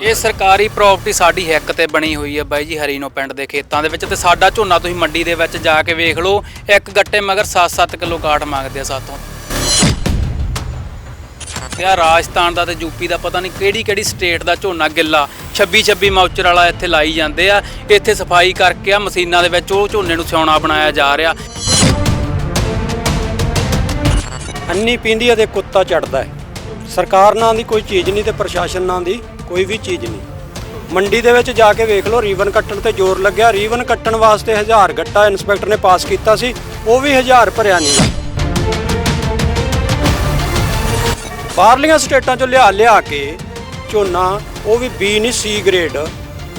ਇਹ ਸਰਕਾਰੀ ਪ੍ਰਾਪਰਟੀ ਸਾਡੀ ਹਿੱਕ ਤੇ ਬਣੀ ਹੋਈ ਹੈ ਬਾਈ ਜੀ, ਹਰੀਨੋ ਪਿੰਡ ਦੇ ਖੇਤਾਂ ਦੇ ਵਿੱਚ ਤੇ ਸਾਡਾ ਝੋਨਾ ਤੁਸੀਂ ਮੰਡੀ ਦੇ ਵਿੱਚ ਜਾ ਕੇ ਵੇਖ ਲਓ, ਇੱਕ ਗੱਟੇ ਮਗਰ 7-7 ਕਿਲੋ ਕਾਠ ਮੰਗਦੇ ਆ ਸਾਤੋਂ। ਯਾ ਰਾਜਸਥਾਨ ਦਾ ਤੇ ਯੂਪੀ ਦਾ ਪਤਾ ਨਹੀਂ ਕਿਹੜੀ ਕਿਹੜੀ ਸਟੇਟ ਦਾ ਝੋਨਾ ਗਿੱਲਾ 26-26 ਮਾਊਚਰ ਵਾਲਾ ਇੱਥੇ ਲਾਈ ਜਾਂਦੇ ਆ, ਇੱਥੇ ਸਫ਼ਾਈ ਕਰਕੇ ਆ, ਮਸ਼ੀਨਾਂ ਦੇ ਵਿੱਚ ਉਹ ਝੋਨੇ ਨੂੰ ਸਿਉਣਾ ਬਣਾਇਆ ਜਾ ਰਿਹਾ। ਅੰਨੀ ਪੀਂਦੀ ਤੇ ਕੁੱਤਾ ਚੜਦਾ ਹੈ। ਸਰਕਾਰ ਨਾਂ ਦੀ ਕੋਈ ਚੀਜ਼ ਨਹੀਂ ਤੇ ਪ੍ਰਸ਼ਾਸਨ ਨਾਂ ਦੀ ਕੋਈ ਵੀ ਚੀਜ਼ ਨਹੀਂ। ਮੰਡੀ ਦੇ ਵਿੱਚ ਜਾ ਕੇ ਵੇਖ ਲਓ ਰੀਵਨ ਕੱਟਣ ਤੇ ਜ਼ੋਰ ਲੱਗਿਆ। ਰੀਵਨ ਕੱਟਣ ਵਾਸਤੇ 1000 ਗੱਟਾ ਇਨਸਪੈਕਟਰ ਨੇ ਪਾਸ ਕੀਤਾ ਸੀ, ਉਹ ਵੀ 1000 ਭਰਿਆ ਨਹੀਂ। ਬਾਹਰਲੀਆਂ ਸਟੇਟਾਂ ਚੋਂ ਲਿਆ ਲਿਆ ਕੇ ਝੋਨਾ, ਉਹ ਵੀ ਬੀ ਨਹੀਂ ਸੀ ਗ੍ਰੇਡ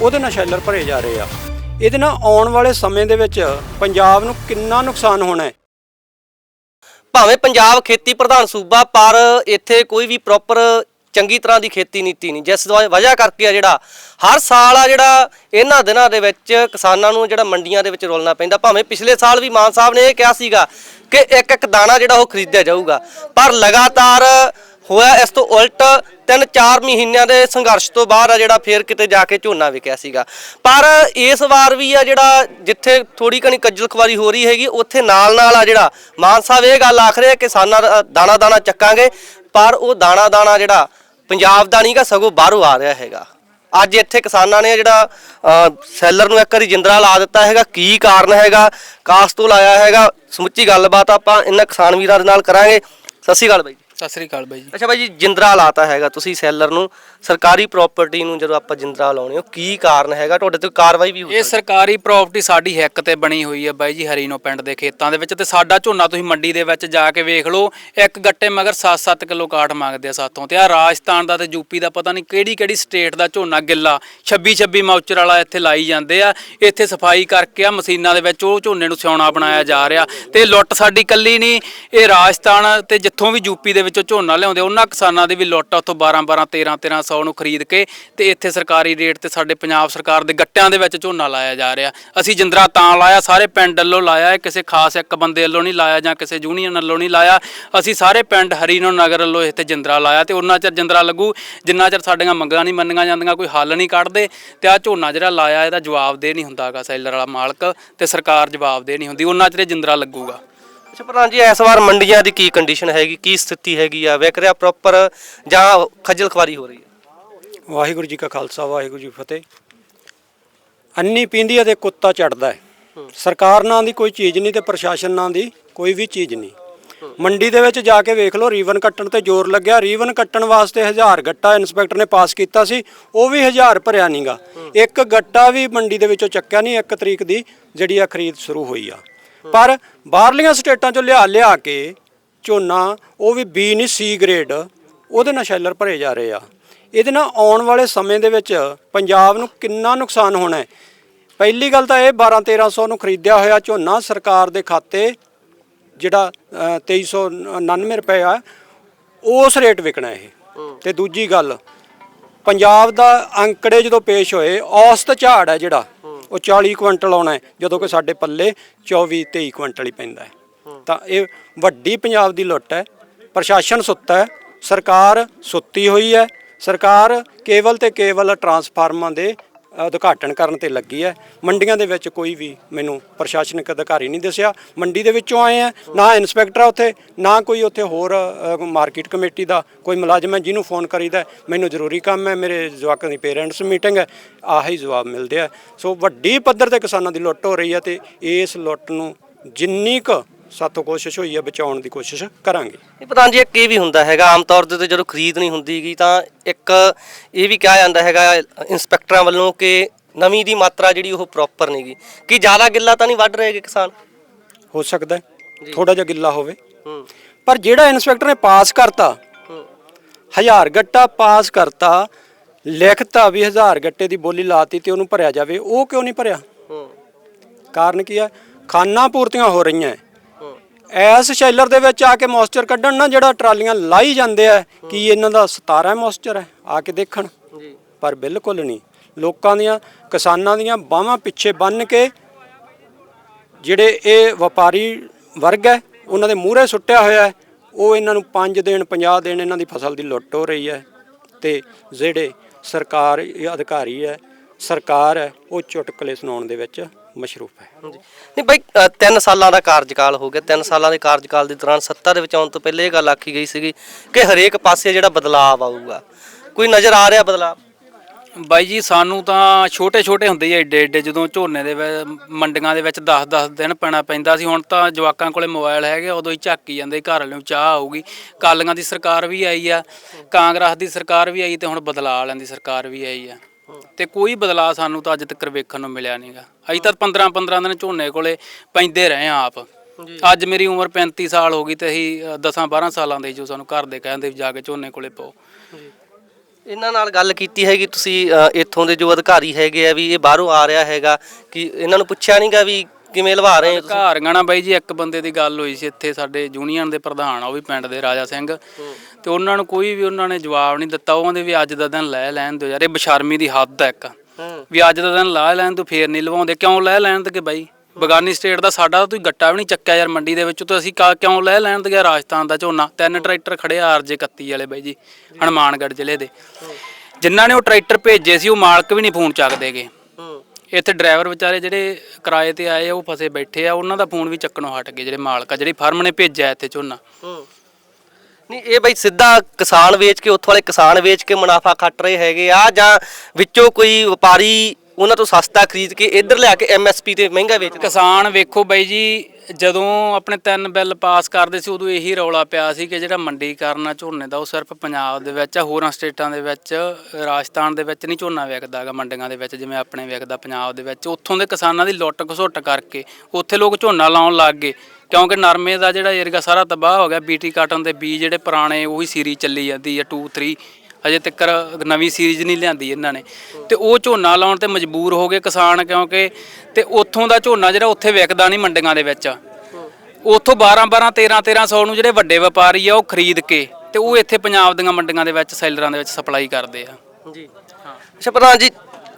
ਉਹਦੇ ਨਾਲ ਸ਼ੈਲਰ ਭਰੇ ਜਾ ਰਹੇ ਆ। ਇਹਦੇ ਨਾਲ ਆਉਣ ਵਾਲੇ ਸਮੇਂ ਦੇ ਵਿੱਚ ਪੰਜਾਬ ਨੂੰ ਕਿੰਨਾ ਨੁਕਸਾਨ ਹੋਣਾ ਹੈ? ਭਾਵੇਂ ਪੰਜਾਬ ਖੇਤੀ ਪ੍ਰਧਾਨ ਸੂਬਾ, ਪਰ ਇੱਥੇ ਕੋਈ ਵੀ ਪ੍ਰੋਪਰ ਚੰਗੀ ਤਰ੍ਹਾਂ ਦੀ ਖੇਤੀ ਨੀਤੀ ਨਹੀਂ। ਜਿਸ ਵਜ੍ਹਾ ਕਰਕੇ ਆ ਜਿਹੜਾ ਹਰ ਸਾਲ ਆ ਜਿਹੜਾ ਇਹਨਾਂ ਦਿਨਾਂ ਦੇ ਵਿੱਚ ਕਿਸਾਨਾਂ ਨੂੰ ਜਿਹੜਾ ਮੰਡੀਆਂ ਦੇ ਵਿੱਚ ਰੋਲਣਾ ਪੈਂਦਾ। ਭਾਵੇਂ ਪਿਛਲੇ ਸਾਲ ਵੀ ਮਾਨ ਸਾਹਿਬ ਨੇ ਇਹ ਕਿਹਾ ਸੀਗਾ ਕਿ ਇੱਕ ਇੱਕ ਦਾਣਾ ਜਿਹੜਾ ਉਹ ਖਰੀਦਿਆ ਜਾਊਗਾ। ਪਰ ਲਗਾਤਾਰ ਹੋਇਆ ਇਸ ਤੋਂ ਉਲਟ ਤਿੰਨ ਚਾਰ ਮਹੀਨਿਆਂ ਦੇ ਸੰਘਰਸ਼ ਤੋਂ ਬਾਅਦ ਆ ਜਿਹੜਾ ਫੇਰ ਕਿਤੇ ਜਾ ਕੇ ਝੋਨਾ ਵਿਕਿਆ ਸੀਗਾ। ਪਰ ਇਸ ਵਾਰ ਵੀ ਆ ਜਿਹੜਾ ਜਿੱਥੇ ਥੋੜੀ ਕਣੀ ਕੱਜਲ ਖਵਾਰੀ ਹੋ ਰਹੀ ਹੈਗੀ, ਉੱਥੇ ਨਾਲ ਨਾਲ ਆ ਜਿਹੜਾ ਮਾਨ ਸਾਹਿਬ ਇਹ ਗੱਲ ਆਖ ਰਿਹਾ ਆ, ਕਿਸਾਨਾਂ ਦਾਣਾ ਦਾਣਾ ਚੱਕਾਂਗੇ। ਪਰ ਉਹ ਦਾਣਾ ਦਾਣਾ ਜਿਹੜਾ ਪੰਜਾਬ ਦਾ ਨਹੀਂਗਾ ਸਗੋਂ ਬਾਹਰੋਂ ਆ ਰਿਹਾ ਹੈਗਾ। ਅੱਜ ਇੱਥੇ ਕਿਸਾਨਾਂ ਨੇ ਜਿਹੜਾ ਸੈਲਰ ਨੂੰ ਇੱਕ ਵਾਰੀ ਜਿੰਦਰਾ ਲਾ ਦਿੱਤਾ ਹੈਗਾ। ਕੀ ਕਾਰਨ ਹੈਗਾ? ਕਾਸ ਤੋਂ ਲਾਇਆ ਹੈਗਾ। ਸਮੁੱਚੀ ਗੱਲਬਾਤ ਆਪਾਂ ਇਹਨਾਂ ਕਿਸਾਨ ਵੀਰਾਂ ਦੇ ਨਾਲ ਕਰਾਂਗੇ। ਸਤਿ ਸ਼੍ਰੀ ਅਕਾਲ ਬਾਈ ਸਤਿ ਸ੍ਰੀ ਅਕਾਲ ਬਾਈ ਜੀ। ਅੱਛਾ ਬਾਈ ਜੀ ਜਿੰਦਰਾ ਲਾਤਾ ਹੈਗਾ ਤੁਸੀਂ ਸੈਲਰ ਨੂੰ। ਸਰਕਾਰੀ ਪ੍ਰਾਪਰਟੀ ਨੂੰ ਜਦੋਂ ਆਪਾਂ ਜਿੰਦਰਾ ਲਾਉਣੇ ਹੋ ਕੀ ਕਾਰਨ ਹੈਗਾ? ਤੁਹਾਡੇ ਤੇ ਕਾਰਵਾਈ ਵੀ ਹੋ ਇਹ ਸਰਕਾਰੀ ਪ੍ਰਾਪਰਟੀ ਸਾਡੀ ਹਿੱਕ ਤੇ ਬਣੀ ਹੋਈ ਹੈ ਬਾਈ ਜੀ ਹਰੀਨੋ ਪਿੰਡ ਦੇ ਖੇਤਾਂ ਦੇ ਵਿੱਚ ਤੇ ਸਾਡਾ ਝੋਨਾ ਤੁਸੀਂ ਮੰਡੀ ਦੇ ਵਿੱਚ ਜਾ ਕੇ ਵੇਖ ਲਓ ਇੱਕ ਗੱਟੇ ਮਗਰ 7-7 ਕਿਲੋ ਕਾਠ ਮੰਗਦੇ ਆ ਸਾਤੋਂ ਤੇ ਆ ਰਾਜਸਥਾਨ ਦਾ ਤੇ ਯੂਪੀ ਦਾ ਪਤਾ ਨਹੀਂ ਕਿਹੜੀ ਕਿਹੜੀ ਸਟੇਟ ਦਾ ਝੋਨਾ ਗਿੱਲਾ 26-26 ਮਾਊਚਰ ਵਾਲਾ ਇੱਥੇ ਲਾਈ ਜਾਂਦੇ ਆ। ਇੱਥੇ ਸਫ਼ਾਈ ਕਰਕੇ ਆ ਮਸ਼ੀਨਾਂ ਦੇ ਵਿੱਚ ਉਹ ਝੋਨੇ ਨੂੰ ਸਿਉਣਾ ਬਣਾਇਆ ਜਾ ਰਿਹਾ ਤੇ ਲੁੱਟ ਸਾਡੀ ਕੱਲੀ ਨਹੀਂ ਇਹ ਰਾਜਸਥਾਨ ਤੇ ਜਿੱਥੋਂ ਵੀ ਯੂਪੀ ਦੇ ਵਿੱਚੋਂ ਝੋਨਾ ਲਿਆਉਂਦੇ, ਉਹਨਾਂ ਕਿਸਾਨਾਂ ਦੀ ਵੀ ਲੁੱਟ ਆ ਉੱਥੋਂ 12-12 13-1300 ਨੂੰ ਖਰੀਦ ਕੇ ਤੇ ਇੱਥੇ ਸਰਕਾਰੀ ਰੇਟ ਤੇ ਸਾਡੇ ਪੰਜਾਬ ਸਰਕਾਰ ਦੇ ਗੱਟਿਆਂ ਦੇ ਵਿੱਚ ਝੋਨਾ ਲਾਇਆ ਜਾ ਰਿਹਾ। ਅਸੀਂ ਜਿੰਦਰਾ ਤਾਂ ਲਾਇਆ, ਸਾਰੇ ਪਿੰਡ ਵੱਲੋਂ ਲਾਇਆ ਕਿਸੇ ਖਾਸ ਇੱਕ ਬੰਦੇ ਵੱਲੋਂ ਨਹੀਂ ਲਾਇਆ ਜਾਂ ਕਿਸੇ ਯੂਨੀਅਨ ਵੱਲੋਂ ਨਹੀਂ ਲਾਇਆ। ਅਸੀਂ ਸਾਰੇ ਪਿੰਡ ਹਰੀਨੋ ਨਗਰ ਵੱਲੋਂ ਇੱਥੇ ਜਿੰਦਰਾ ਲਾਇਆ ਤੇ ਉਹਨਾਂ ਚਿਰ ਜਿੰਦਰਾ ਲੱਗੂ, ਜਿੰਨਾ ਚਿਰ ਸਾਡੀਆਂ ਮੰਗਾਂ ਨਹੀਂ ਮੰਨੀਆਂ ਜਾਂਦੀਆਂ, ਕੋਈ ਹੱਲ ਨਹੀਂ ਕੱਢਦੇ ਤੇ ਆ ਝੋਨਾ ਜਿਹੜਾ ਲਾਇਆ, ਇਹਦਾ ਜਵਾਬਦੇ ਨਹੀਂ ਹੁੰਦਾਗਾ ਸੈਲਰ ਵਾਲਾ ਮਾਲਕ ਤੇ ਸਰਕਾਰ ਜਵਾਬਦੇ ਨਹੀਂ ਹੁੰਦੀ, ਉਹਨਾਂ ਚਿਰ ਜਿੰਦਰਾ ਲੱਗੂਗਾ। ਅੱਛਾ ਪ੍ਰਧਾਨ ਜੀ ਇਸ ਵਾਰ ਮੰਡੀਆਂ ਦੀ ਕੀ ਕੰਡੀਸ਼ਨ ਹੈਗੀ ਕੀ ਸਥਿਤੀ ਹੈਗੀ ਆ? ਵਿਕ ਰਿਹਾ ਪ੍ਰੋਪਰ ਜਾਂ ਖੱਜਲ ਖਵਾਰੀ ਹੋ ਰਹੀ ਹੈ? ਵਾਹਿਗੁਰੂ ਜੀ ਕਾ ਖਾਲਸਾ ਵਾਹਿਗੁਰੂ ਜੀ ਕੀ ਫਤਿਹ। ਅੰਨੀ ਪੀਂਦੀ ਹੈ ਤੇ ਕੁੱਤਾ ਚੜਦਾ ਹੈ। ਸਰਕਾਰ ਨਾਂ ਦੀ ਕੋਈ ਚੀਜ਼ ਨਹੀਂ ਤੇ ਪ੍ਰਸ਼ਾਸਨ ਨਾਂ ਦੀ ਕੋਈ ਵੀ ਚੀਜ਼ ਨਹੀਂ। ਮੰਡੀ ਦੇ ਵਿੱਚ ਜਾ ਕੇ ਵੇਖ ਲਓ ਰੀਵਨ ਕੱਟਣ ਤੇ ਜ਼ੋਰ ਲੱਗਿਆ। ਰੀਵਨ ਕੱਟਣ ਵਾਸਤੇ 1000 ਗੱਟਾ ਇਨਸਪੈਕਟਰ ਨੇ ਪਾਸ ਕੀਤਾ ਸੀ ਉਹ ਵੀ 1000 ਭਰਿਆ ਨਹੀਂਗਾ ਇੱਕ ਗੱਟਾ ਵੀ ਮੰਡੀ ਦੇ ਵਿੱਚੋਂ ਚੱਕਿਆ ਨਹੀਂ ਇੱਕ ਤਰੀਕ ਦੀ ਜਿਹੜੀ ਆ ਖਰੀਦ ਸ਼ੁਰੂ ਹੋਈ ਆ। ਪਰ ਬਾਹਰਲੀਆਂ ਸਟੇਟਾਂ ਚੋਂ ਲਿਆ ਲਿਆ ਕੇ ਝੋਨਾ ਉਹ ਵੀ ਬੀ ਨਹੀਂ ਸੀ ਗ੍ਰੇਡ ਉਹਦੇ ਨਾਲ ਸ਼ੈਲਰ ਭਰੇ ਜਾ ਰਹੇ ਆ। ਇਹਦੇ ਨਾਲ ਆਉਣ ਵਾਲੇ ਸਮੇਂ ਦੇ ਵਿੱਚ ਪੰਜਾਬ ਨੂੰ ਕਿੰਨਾ ਨੁਕਸਾਨ ਹੋਣਾ ਹੈ? ਪਹਿਲੀ ਗੱਲ ਤਾਂ ਇਹ 12 1300 ਨੂੰ ਖਰੀਦਿਆ ਹੋਇਆ ਝੋਨਾ ਸਰਕਾਰ ਦੇ ਖਾਤੇ ਜਿਹੜਾ ਅ, 2399 ਰੁਪਏ ਆ ਉਸ ਰੇਟ ਵਿਕਣਾ ਇਹ। ਤੇ ਦੂਜੀ ਗੱਲ ਪੰਜਾਬ ਦਾ ਅੰਕੜੇ ਜਦੋਂ ਪੇਸ਼ ਹੋਏ ਔਸਤ ਝਾੜ ਹੈ ਜਿਹੜਾ ਉਹ 40 ਕੁਇੰਟਲ ਆਉਣਾ ਹੈ ਜਦੋਂ ਕਿ ਸਾਡੇ ਪੱਲੇ 24 23 ਕੁਇੰਟਲ ਹੀ ਪੈਂਦਾ ਹੈ। ਤਾਂ ਇਹ ਵੱਡੀ ਪੰਜਾਬ ਦੀ ਲੁੱਟ ਹੈ ਪ੍ਰਸ਼ਾਸਨ ਸੁੱਤਾ ਹੈ ਸਰਕਾਰ ਸੁੱਤੀ ਹੋਈ ਹੈ ਸਰਕਾਰ ਕੇਵਲ ਤੇ ਕੇਵਲ ਟਰਾਂਸਫਾਰਮਾਂ ਦੇ ਉਦਘਾਟਨ ਕਰਨ ਤੇ ਲੱਗੀ ਹੈ। ਮੰਡੀਆਂ ਦੇ ਵਿੱਚ ਕੋਈ ਵੀ ਮੈਨੂੰ ਪ੍ਰਸ਼ਾਸਨਿਕ ਅਧਿਕਾਰੀ ਨਹੀਂ ਦਿਸਿਆ। ਮੰਡੀ ਦੇ ਵਿੱਚੋਂ ਆਏ ਆ ਨਾ ਇਨਸਪੈਕਟਰ ਆ ਉੱਥੇ, ਨਾ ਕੋਈ ਉੱਥੇ ਹੋਰ ਮਾਰਕੀਟ ਕਮੇਟੀ ਦਾ ਕੋਈ ਮੁਲਾਜ਼ਮ ਹੈ ਜਿਹਨੂੰ ਫੋਨ ਕਰੀਦਾ ਮੈਨੂੰ ਜ਼ਰੂਰੀ ਕੰਮ ਹੈ, ਮੇਰੇ ਜਵਾਕਾਂ ਦੀ ਪੇਰੈਂਟਸ ਮੀਟਿੰਗ ਹੈ, ਆਹੀ ਜਵਾਬ ਮਿਲਦੇ ਆ। ਸੋ ਵੱਡੀ ਪੱਧਰ ਤੇ ਕਿਸਾਨਾਂ ਦੀ ਲੁੱਟ ਹੋ ਰਹੀ ਹੈ ਤੇ ਇਸ ਲੁੱਟ ਨੂੰ ਜਿੰਨੀ ਕੁ ਸਾਤੋਂ ਕੋਸ਼ਿਸ਼ ਹੋਈ ਹੈ ਬਚਾਉਣ ਦੀ ਕੋਸ਼ਿਸ਼ ਕਰਾਂਗੇ। ਇਹ ਪ੍ਰਧਾਨ ਜੀ ਇੱਕ ਇਹ ਵੀ ਹੁੰਦਾ ਹੈਗਾ ਆਮ ਤੌਰ ਦੇ ਤੇ ਜਦੋਂ ਖਰੀਦ ਨਹੀਂ ਹੁੰਦੀਗੀ ਤਾਂ ਇੱਕ ਇਹ ਵੀ ਕਿਹਾ ਜਾਂਦਾ ਹੈਗਾ ਇੰਸਪੈਕਟਰਾਂ ਵੱਲੋਂ ਕਿ ਨਵੀਂ ਦੀ ਮਾਤਰਾ ਜਿਹੜੀ ਉਹ ਪ੍ਰੋਪਰ ਨਹੀਂਗੀ ਕਿ ਜ਼ਿਆਦਾ ਗਿੱਲਾ ਤਾਂ ਨਹੀਂ ਵੱਢ ਰਹੇਗੇ ਕਿਸਾਨ? ਹੋ ਸਕਦਾ ਥੋੜਾ ਜਿਹਾ ਗਿੱਲਾ ਹੋਵੇ। ਪਰ ਜਿਹੜਾ ਇਨਸਪੈਕਟਰ ਨੇ ਪਾਸ ਕਰਤਾ ਹਜ਼ਾਰ ਗੱਟਾ ਪਾਸ ਕਰਤਾ ਲਿਖਤਾ ਵੀ ਹਜ਼ਾਰ ਗੱਟੇ ਦੀ ਬੋਲੀ ਲਾਤੀ ਤੇ ਉਹਨੂੰ ਭਰਿਆ ਜਾਵੇ ਉਹ ਕਿਉਂ ਨਹੀਂ ਭਰਿਆ? ਕਾਰਨ ਕੀ ਹੈ? ਖਾਨਾ ਪੂਰਤੀਆਂ ਹੋ ਰਹੀਆਂ ਹੂੰ। ਐਸ ਸ਼ੈਲਰ ਦੇ ਵਿੱਚ ਆ ਕੇ ਮੋਇਸਚਰ ਕੱਢਣ ਨਾ ਜਿਹੜਾ ਟਰਾਲੀਆਂ ਲਾਈ ਜਾਂਦੇ ਆ ਕੀ ਇਹਨਾਂ ਦਾ 17 ਮੋਇਸਚਰ ਹੈ? ਆ ਕੇ ਦੇਖਣ। ਪਰ ਬਿਲਕੁਲ ਨਹੀਂ। ਲੋਕਾਂ ਦੀਆਂ ਕਿਸਾਨਾਂ ਦੀਆਂ ਬਾਹਾਂ ਪਿੱਛੇ ਬੰਨ ਕੇ ਜਿਹੜੇ ਇਹ ਵਪਾਰੀ ਵਰਗ ਹੈ ਉਹਨਾਂ ਦੇ ਮੂਹਰੇ ਸੁੱਟਿਆ ਹੋਇਆ ਹੈ ਉਹ ਇਹਨਾਂ ਨੂੰ 5 ਦਿਨ 50 ਦਿਨ ਇਹਨਾਂ ਦੀ ਫਸਲ ਦੀ ਲੁੱਟ ਹੋ ਰਹੀ ਹੈ। ਤੇ ਜਿਹੜੇ ਸਰਕਾਰ ਅਧਿਕਾਰੀ ਹੈ ਸਰਕਾਰ ਹੈ ਉਹ ਚੁਟਕਲੇ ਸੁਣਾਉਣ ਦੇ ਵਿੱਚ ਮਸ਼ਰੂਫ ਹੈ। ਨਹੀਂ ਬਾਈ ਅ, ਤਿੰਨ ਸਾਲਾਂ ਦਾ ਕਾਰਜਕਾਲ ਹੋ ਗਿਆ। ਤਿੰਨ ਸਾਲਾਂ ਦੇ ਕਾਰਜਕਾਲ ਦੇ ਦੌਰਾਨ ਸੱਤਾ ਦੇ ਵਿੱਚ ਆਉਣ ਤੋਂ ਪਹਿਲੇ ਇਹ ਗੱਲ ਆਖੀ ਗਈ ਸੀਗੀ ਕਿ ਹਰੇਕ ਪਾਸੇ ਜਿਹੜਾ ਬਦਲਾਅ ਆਊਗਾ। ਕੋਈ ਨਜ਼ਰ ਆ ਰਿਹਾ ਬਦਲਾਅ ਬਾਈ ਜੀ ਸਾਨੂੰ ਤਾਂ ਛੋਟੇ ਛੋਟੇ ਹੁੰਦੇ ਹੀ ਏਡੇ ਏਡੇ ਜਦੋਂ ਝੋਨੇ ਦੇ ਮੰਡੀਆਂ ਦੇ ਵਿੱਚ 10-10 ਦਿਨ ਪੈਣਾ ਪੈਂਦਾ ਸੀ। ਹੁਣ ਤਾਂ ਜਵਾਕਾਂ ਕੋਲੇ ਮੋਬਾਈਲ ਹੈਗੇ ਉਦੋਂ ਹੀ ਝਾਕੀ ਜਾਂਦੇ ਘਰ ਵਾਲਿਆਂ ਨੂੰ ਚਾਹ ਆਊਗੀ। ਕਾਲੀਆਂ ਦੀ ਸਰਕਾਰ ਵੀ ਆਈ ਆ ਕਾਂਗਰਸ ਦੀ ਸਰਕਾਰ ਵੀ ਆਈ ਤੇ ਹੁਣ ਬਦਲਾਅ ਵਾਲਿਆਂ ਦੀ ਸਰਕਾਰ ਵੀ ਆਈ ਆ। ਤੇ ਕੋਈ ਬਦਲਾਅ ਸਾਨੂੰ ਤਾਂ ਅੱਜ ਤੱਕ ਵੇਖਣ ਨੂੰ ਮਿਲਿਆ ਨਹੀਂਗਾ ਅਸੀਂ ਤਾਂ 15-15 ਦਿਨ ਝੋਨੇ ਕੋਲੇ ਪੈਂਦੇ ਰਹੇ ਆ ਆਪ। ਅੱਜ ਮੇਰੀ ਉਮਰ 35 ਸਾਲ ਹੋ ਗਈ ਤੇ ਅਸੀਂ 10-12 ਸਾਲਾਂ ਦੇ ਜੋ ਸਾਨੂੰ ਘਰ ਦੇ ਕਹਿੰਦੇ ਜਾ ਕੇ ਝੋਨੇ ਕੋਲੇ ਪਾਓ। ਇਹਨਾਂ ਨਾਲ ਗੱਲ ਕੀਤੀ ਹੈਗੀ ਤੁਸੀਂ ਇੱਥੋਂ ਦੇ ਜੋ ਅਧਿਕਾਰੀ ਹੈਗੇ ਆ ਵੀ ਇਹ ਬਾਹਰੋਂ ਆ ਰਿਹਾ ਹੈਗਾ ਕਿ ਇਹਨਾਂ ਨੂੰ ਪੁੱਛਿਆ ਨਹੀਂਗਾ ਵੀ ਕਿਵੇਂ ਲਵਾ ਰਹੇ ਹੋ ਤੁਸੀਂ? ਘਾਰੀਆਂ ਨਾ ਬਾਈ ਜੀ ਇੱਕ ਬੰਦੇ ਦੀ ਗੱਲ ਹੋਈ ਸੀ ਇੱਥੇ ਸਾਡੇ ਯੂਨੀਅਨ ਦੇ ਪ੍ਰਧਾਨ ਆ ਉਹ ਵੀ ਪਿੰਡ ਦੇ ਰਾਜਾ ਸਿੰਘ। ਤੇ ਉਹਨਾਂ ਨੂੰ ਕੋਈ ਵੀ ਉਹਨਾਂ ਨੇ ਜਵਾਬ ਨਹੀਂ ਦਿੱਤਾ ਉਹ ਕਹਿੰਦੇ ਵੀ ਅੱਜ ਦਾ ਦਿਨ ਲੈ ਲੈਣ ਦਿਓ ਯਾਰ ਇਹ ਬਸ਼ਰਮੀ ਦੀ ਹੱਦ ਹੈ ਇੱਕ। ਹੂੰ ਵੀ ਅੱਜ ਦਾ ਦਿਨ ਲਾ ਲੈਣ ਤੋਂ ਫੇਰ ਨਹੀਂ ਲਵਾਉਂਦੇ। ਕਿਉਂ ਲੈ ਲੈਣ ਤੇ ਬਾਈ? ਬਗਾਨੀ ਸਟੇਟ ਦਾ ਸਾਡਾ ਤਾਂ ਤੁਸੀਂ ਗੱਟਾ ਵੀ ਨਹੀਂ ਚੱਕਿਆ ਯਾਰ ਮੰਡੀ ਦੇ ਵਿੱਚ ਤੋਂ ਅਸੀਂ ਕਾ- ਕਿਉਂ ਲੈ ਲੈਣ ਤੇ ਰਾਜਸਥਾਨ ਦਾ ਝੋਨਾ? ਤਿੰਨ ਟਰੈਕਟਰ ਖੜੇ ਆ ਆਰਜੇ 31 ਵਾਲੇ ਬਾਈ ਜੀ ਹਨੂਮਾਨਗੜ੍ਹ ਜ਼ਿਲ੍ਹੇ ਦੇ। ਜਿਨ੍ਹਾਂ ਨੇ ਉਹ ਟਰੈਕਟਰ ਭੇਜੇ ਸੀ ਉਹ ਮਾਲਕ ਵੀ ਨਹੀਂ ਫੋਨ ਚੱਕਦੇਗੇ। ਇੱਥੇ ਡਰਾਈਵਰ ਵਿਚਾਰੇ ਜਿਹੜੇ ਕਿਰਾਏ ਤੇ ਆਏ ਆ ਉਹ ਫਸੇ ਬੈਠੇ ਆ ਉਹਨਾਂ ਦਾ ਫੋਨ ਵੀ ਚੱਕਣੋਂ ਹਟ ਗਏ ਜਿਹੜੇ ਮਾਲਕ ਆ ਜਿਹੜੀ ਫਰਮ ਨੇ ਭੇਜਿਆ ਇੱਥੇ ਝੋਨਾ। ਹੂੰ। ਨਹੀਂ ਇਹ ਬਈ ਸਿੱਧਾ ਕਿਸਾਨ ਵੇਚ ਕੇ ਉੱਥੋਂ ਵਾਲੇ ਕਿਸਾਨ ਵੇਚ ਕੇ ਮੁਨਾਫਾ ਖੱਟ ਰਹੇ ਹੈਗੇ ਆ ਜਾਂ ਵਿੱਚੋਂ ਕੋਈ ਵਪਾਰੀ ਉਹਨਾਂ ਤੋਂ ਸਸਤਾ ਖਰੀਦ ਕੇ ਇੱਧਰ ਲਿਆ ਕੇ ਐਮਐਸਪੀ ਤੇ ਮਹਿੰਗਾ ਵੇਚਦਾ ਕਿਸਾਨ ਵੇਖੋ ਬਾਈ ਜੀ ਜਦੋਂ ਆਪਣੇ ਤਿੰਨ ਬਿੱਲ ਪਾਸ ਕਰਦੇ ਸੀ, ਉਦੋਂ ਇਹੀ ਰੌਲਾ ਪਿਆ ਸੀ ਕਿ ਜਿਹੜਾ ਮੰਡੀਕਰਨ ਆ ਝੋਨੇ ਦਾ, ਉਹ ਸਿਰਫ ਪੰਜਾਬ ਦੇ ਵਿੱਚ ਆ, ਹੋਰਾਂ ਸਟੇਟਾਂ ਦੇ ਵਿੱਚ, ਰਾਜਸਥਾਨ ਦੇ ਵਿੱਚ ਨਹੀਂ ਝੋਨਾ ਵਿਕਦਾਗਾ ਮੰਡੀਆਂ ਦੇ ਵਿੱਚ ਜਿਵੇਂ ਆਪਣੇ ਵਿਕਦਾ ਪੰਜਾਬ ਦੇ ਵਿੱਚ। ਉੱਥੋਂ ਦੇ ਕਿਸਾਨਾਂ ਦੀ ਲੁੱਟ ਘਸੁੱਟ ਕਰਕੇ, ਉੱਥੇ ਲੋਕ ਝੋਨਾ ਲਾਉਣ ਲੱਗ ਗਏ, ਕਿਉਂਕਿ ਨਰਮੇ ਦਾ ਜਿਹੜਾ ਏਰੀਆ ਸਾਰਾ ਤਬਾਹ ਹੋ ਗਿਆ ਬੀਟੀ ਕਾਟਨ ਦੇ ਬੀਜ ਜਿਹੜੇ ਪੁਰਾਣੇ, ਉਹੀ ਸੀਰੀ ਚੱਲੀ ਜਾਂਦੀ ਆ 2 3 ਅਜੇ ਤੱਕ ਨਵੀਂ ਸੀਰੀਜ਼ ਨਹੀਂ ਲਿਆਂਦੀ ਇਹਨਾਂ ਨੇ। ਤੇ ਉਹ ਝੋਨਾ ਲਾਉਣ ਤੇ ਮਜਬੂਰ ਹੋ ਗਏ ਕਿਸਾਨ ਕਿਉਂਕਿ ਤੇ ਉੱਥੋਂ ਦਾ ਝੋਨਾ ਜਿਹੜਾ ਉੱਥੇ ਵਿਕਦਾ ਨਹੀਂ ਮੰਡੀਆਂ ਦੇ ਵਿੱਚ। ਉੱਥੋਂ 12 12 13 1300 ਨੂੰ ਜਿਹੜੇ ਵੱਡੇ ਵਪਾਰੀ ਆ ਉਹ ਖਰੀਦ ਕੇ ਤੇ ਉਹ ਇੱਥੇ ਪੰਜਾਬ ਦੀਆਂ ਮੰਡੀਆਂ ਦੇ ਵਿੱਚ, ਸੈਲਰਾਂ ਦੇ ਵਿੱਚ ਸਪਲਾਈ ਕਰਦੇ ਆ। ਜੀ। ਅੱਛਾ ਪ੍ਰਧਾਨ ਜੀ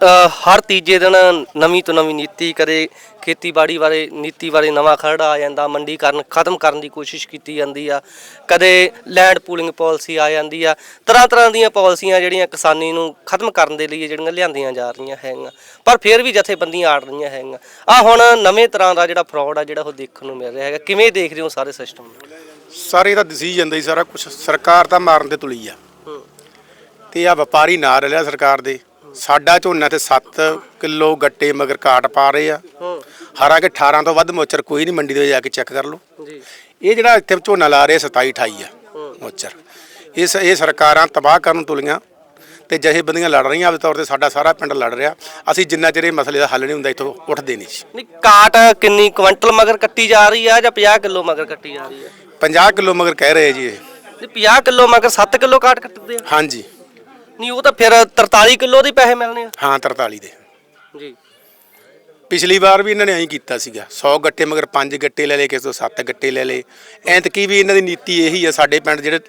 ਹਰ ਤੀਜੇ ਦਿਨ ਨਵੀਂ ਤੋਂ ਨਵੀਂ ਨੀਤੀ ਕਦੇ ਖੇਤੀਬਾੜੀ ਬਾਰੇ ਨੀਤੀ ਬਾਰੇ ਨਵਾਂ ਖਰੜਾ ਆ ਜਾਂਦਾ ਮੰਡੀਕਰਨ ਖਤਮ ਕਰਨ ਦੀ ਕੋਸ਼ਿਸ਼ ਕੀਤੀ ਜਾਂਦੀ ਆ। ਕਦੇ ਲੈਂਡ ਪੂਲਿੰਗ ਪਾਲਿਸੀ ਆ ਜਾਂਦੀ ਆ। ਤਰ੍ਹਾਂ ਤਰ੍ਹਾਂ ਦੀਆਂ ਪਾਲਿਸੀਆਂ ਜਿਹੜੀਆਂ ਕਿਸਾਨੀ ਨੂੰ ਖਤਮ ਕਰਨ ਦੇ ਲਈ ਜਿਹੜੀਆਂ ਲਿਆਂਦੀਆਂ ਜਾ ਰਹੀਆਂ ਹੈਗੀਆਂ। ਪਰ ਫਿਰ ਵੀ ਜਥੇਬੰਦੀਆਂ ਆੜ ਰਹੀਆਂ ਹੈਗੀਆਂ। ਆ ਹੁਣ ਨਵੇਂ ਤਰ੍ਹਾਂ ਦਾ ਜਿਹੜਾ ਫਰਾਡ ਆ ਜਿਹੜਾ ਉਹ ਦੇਖਣ ਨੂੰ ਮਿਲ ਰਿਹਾ ਹੈਗਾ। ਕਿਵੇਂ ਦੇਖ ਰਹੇ ਹੋ ਸਾਰੇ ਸਿਸਟਮ ਨੂੰ? ਸਾਰੇ ਇਹਦਾ ਦਸੀ ਜਾਂਦਾ ਹੀ ਸਾਰਾ ਕੁਝ ਸਰਕਾਰ ਤਾਂ ਮਾਰਨ ਤੇ ਤੁਲੀ ਆ। ਤੇ ਆ ਵਪਾਰੀ ਨਾ ਰਲਿਆ ਸਰਕਾਰ ਦੇ। ਸਾਡਾ ਝੋਨਾ ਤੇ 7 ਕਿਲੋ ਗੱਟੇ ਮਗਰ ਕਾਟ ਪਾ ਰਹੇ ਆ। ਹੂੰ। ਹਾਲਾਂਕਿ 18 ਤੋਂ ਵੱਧ ਮੋਚਰ ਕੋਈ ਨਹੀਂ ਮੰਡੀ ਦੇ ਜਾ ਕੇ ਚੈੱਕ ਕਰ ਲਓ। ਜੀ। ਇਹ ਜਿਹੜਾ ਇੱਥੇ ਝੋਨਾ ਲਾ ਰਹੇ 27 28 ਆ ਮੋਚਰ। ਇਸ ਇਹ ਸਰਕਾਰਾਂ ਤਬਾਹ ਕਰਨ ਤੁਲੀਆਂ ਤੇ ਜਿਹੇ ਬੰਦੀਆਂ ਲੜ ਰਹੀਆਂ ਆਪਦੇ ਤੌਰ ਤੇ ਸਾਡਾ ਸਾਰਾ ਪਿੰਡ ਲੜ ਰਿਹਾ। ਅਸੀਂ ਜਿੰਨਾ ਚਿਰ ਇਹ ਮਸਲੇ ਦਾ ਹੱਲ ਨਹੀਂ ਹੁੰਦਾ ਇੱਥੋਂ ਉੱਠਦੇ ਨਹੀਂ ਜੀ। ਨਹੀਂ ਕਾਟ ਕਿੰਨੀ ਕੁਇੰਟਲ ਮਗਰ ਕੱਟੀ ਜਾ ਰਹੀ ਆ ਜਾਂ 50 ਕਿਲੋ ਮਗਰ ਕੱਟੀ ਜਾ ਰਹੀ ਆ? 50 ਕਿਲੋ ਮਗਰ ਕਹਿ ਰਹੇ ਜੀ ਇਹ। ਨਹੀਂ 50 ਕਿਲੋ ਮਗਰ 7 ਕਿਲੋ ਕਾਟ ਕੱਟਦੇ ਆ। ਹਾਂਜੀ। ਨਹੀਂ ਉਹ ਤਾਂ ਫਿਰ 43 ਕਿਲੋ ਦੇ ਪੈਸੇ ਮਿਲਣੇ ਆ। ਹਾਂ 43 ਦੇ। ਜੀ। ਪਿਛਲੀ ਵਾਰ ਵੀ ਇਹਨਾਂ ਨੇ ਐਂ ਕੀਤਾ ਸੀਗਾ। 100 ਗੱਟੇ ਮਗਰ 5 ਗੱਟੇ ਲੈ ਲਏ ਕਿਸੇ ਤੋਂ 7 ਗੱਟੇ ਲੈ ਲਏ। ਐਂਤਕੀ ਵੀ ਇਹਨਾਂ ਦੀ ਨੀਤੀ ਇਹੀ ਆ ਸਾਡੇ ਪਿੰਡ ਜਿਹੜੇ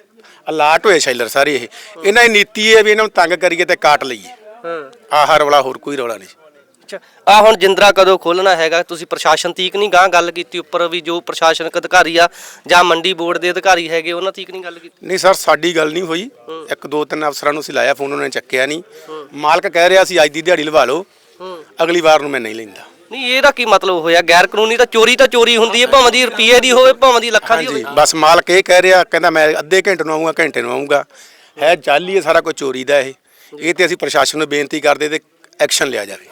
ਅਲਾਟ ਹੋਏ ਸ਼ੈਲਰ ਸਾਰੇ ਇਹ। ਇਹਨਾਂ ਦੀ ਨੀਤੀ ਇਹ ਵੀ ਇਹਨਾਂ ਨੂੰ ਤੰਗ ਕਰੀਏ ਤੇ ਕਾਟ ਲਈਏ। ਹਾਂ। ਆਹ ਰੌਲਾ ਹੋਰ ਕੋਈ ਰੌਲਾ ਨਹੀਂ। ਆ ਹੁਣ ਜਿੰਦਰਾ ਕਦੋਂ ਖੋਲਣਾ ਹੈਗਾ? ਤੁਸੀਂ ਪ੍ਰਸ਼ਾਸਨ ਤੀਕ ਨਹੀਂ ਗਾਂ ਗੱਲ ਕੀਤੀ ਉੱਪਰ ਵੀ ਜੋ ਪ੍ਰਸ਼ਾਸਨਿਕ ਅਧਿਕਾਰੀ ਆ ਜਾਂ ਮੰਡੀ ਬੋਰਡ ਦੇ ਅਧਿਕਾਰੀ ਹੈਗੇ ਉਹਨਾਂ ਤੀਕ ਨਹੀਂ ਗੱਲ ਕੀਤੀ? ਨਹੀਂ ਸਰ ਸਾਡੀ ਗੱਲ ਨਹੀਂ ਹੋਈ। ਇੱਕ ਦੋ ਤਿੰਨ ਅਫਸਰਾਂ ਨੂੰ ਅਸੀਂ ਲਾਇਆ ਫੋਨ ਉਹਨਾਂ ਨੇ ਚੱਕਿਆ ਨਹੀਂ ਮਾਲਕ ਕਹਿ ਰਿਹਾ ਸੀ ਅੱਜ ਦੀ ਦਿਹਾੜੀ ਲਵਾ ਲਓ। ਅਗਲੀ ਵਾਰ ਨੂੰ ਮੈਂ ਨਹੀਂ ਲੈਂਦਾ। ਨਹੀਂ ਇਹਦਾ ਕੀ ਮਤਲਬ ਹੋਇਆ? ਗੈਰ ਕਾਨੂੰਨੀ ਤਾਂ ਚੋਰੀ ਤਾਂ ਚੋਰੀ ਹੁੰਦੀ ਹੈ ਭਾਵੇਂ ਦੀ ਰੁਪਈਏ ਦੀ ਹੋਵੇ ਭਾਵੇਂ ਦੀ ਲੱਖਾਂ ਦੀ ਹੋਵੇ। ਬਸ ਮਾਲਕ ਇਹ ਕਹਿ ਰਿਹਾ ਕਹਿੰਦਾ ਮੈਂ ਅੱਧੇ ਘੰਟੇ ਨੂੰ ਆਉਂਗਾ ਘੰਟੇ ਨੂੰ ਆਉਂਗਾ ਹੈ ਜਾਲੀ ਹੈ ਸਾਰਾ ਕੁਝ ਚੋਰੀ ਦਾ ਇਹ। ਇਹ ਤੇ ਅਸੀਂ ਪ੍ਰਸ਼ਾਸਨ ਨੂੰ ਬੇਨਤੀ ਕਰਦੇ ਤੇ ਐਕਸ਼ਨ ਲਿਆ ਜਾਵੇ।